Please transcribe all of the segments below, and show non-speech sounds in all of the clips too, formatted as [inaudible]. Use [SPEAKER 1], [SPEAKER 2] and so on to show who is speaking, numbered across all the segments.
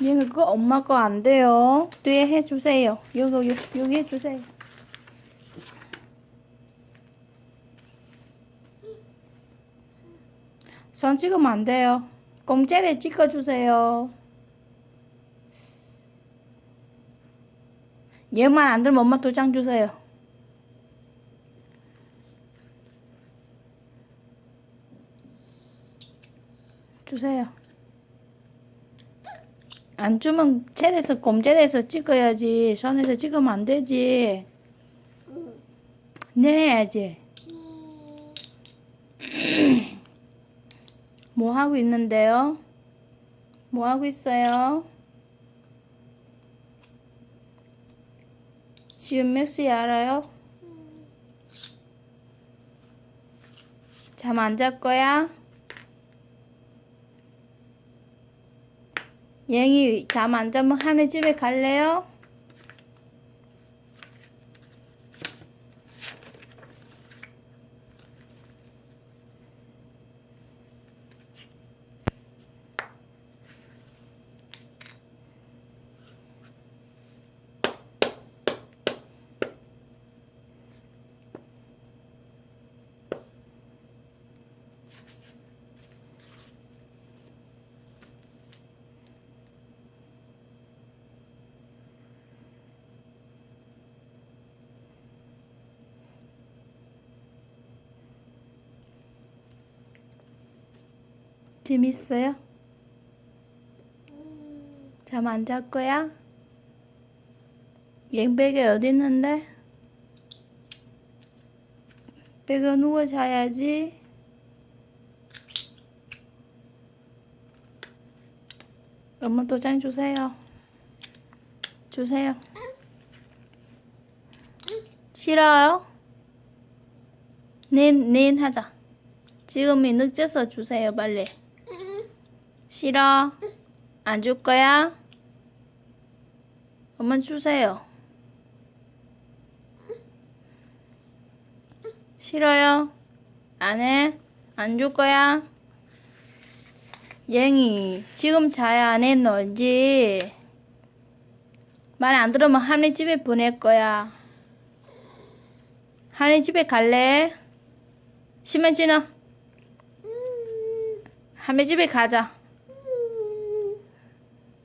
[SPEAKER 1] 얘 그거 엄마 거 안 돼요. 뒤에 해주세요. 여기 여기 여기 해주세요. 손 찍으면 안 돼요. 공짜에 찍어주세요. 얘만 안 들면 엄마 도장 주세요. 주세요. 안 주면 챗에서 곰젤에서 찍어야지. 손에서 찍으면 안 되지. 내야지. [clears throat] 뭐 하고 있는데요? 뭐 하고 있어요? 지금 몇 시에 알아요? 잠 안 잘 거야? 얘이 잠안 자면 하늘 집에 갈래요? 재밌어요? 잠 안 잘 거야? 앵백이 어디 있는데? 백아 누워 자야지. 엄마 도장 주세요. 주세요. 싫어요? 내일, 내일 하자. 지금이 늦어서 주세요, 빨리. 싫어? 안 줄 거야? 엄마 주세요. 싫어요? 안 해? 안 줄 거야? 앵이 지금 자야 안 해, 너지? 말 안 들으면 하늘 집에 보낼 거야. 하늘 집에 갈래? 지나 하늘 집에 가자.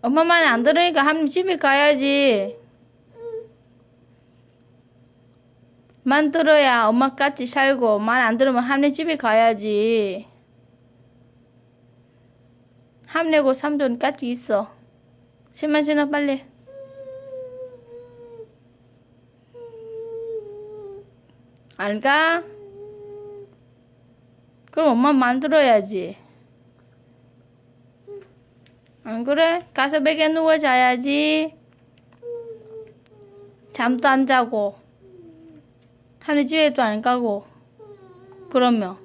[SPEAKER 1] 엄마 말 안 들으니까 하늘 집에 가야지. 만 들어야 엄마 같이 살고 말 안 들으면 함내 집에 가야지. 함내고 삼촌 같이 있어. 신만 신어 빨리. 안 가? 그럼 엄마 만들어야지. 안 그래? 가서 베개 누워 자야지. 잠도 안 자고. 하늘 집에도 안 가고. 그러면